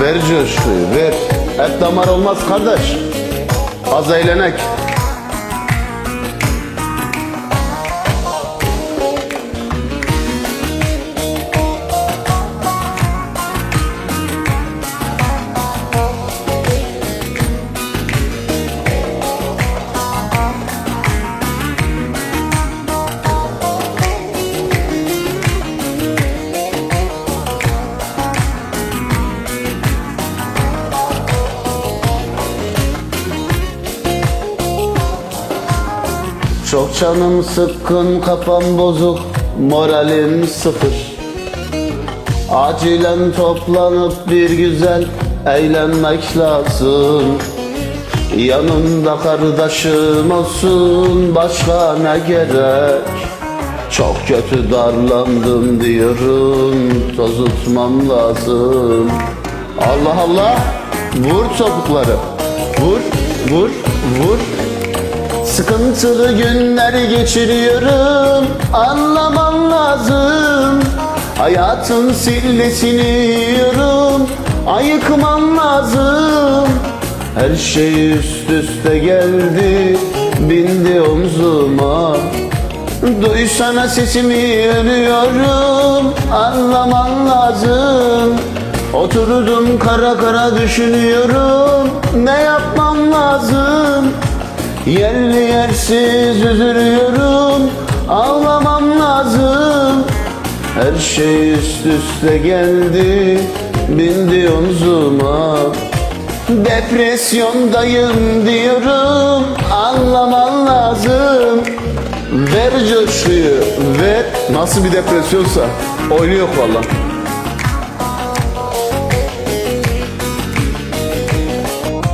Ver coşkuyu ver. Et damar olmaz kardeş. Az eğlenek. Çok canım sıkkın, kafam bozuk, moralim sıfır. Acilen toplanıp bir güzel eğlenmek lazım. Yanımda kardeşim olsun, başka ne gerek? Çok kötü darlandım diyorum, tozutmam lazım. Allah Allah, vur topukları, vur, vur, vur. Sıkıntılı günler geçiriyorum. Anlaman lazım. Hayatın sillesini yiyorum. Ayıkman lazım. Her şey üst üste geldi. Bindi omzuma. Duysana sesimi ölüyorum. Anlaman lazım. Oturdum kara kara düşünüyorum. Ne yapmam lazım Yerli yersiz üzülüyorum Ağlamam lazım. Her şey üst üste geldi Bindi omzuma. Depresyondayım diyorum Anlaman lazım. Ver coşkuyu ver. Nasıl bir depresyonsa oynuyor valla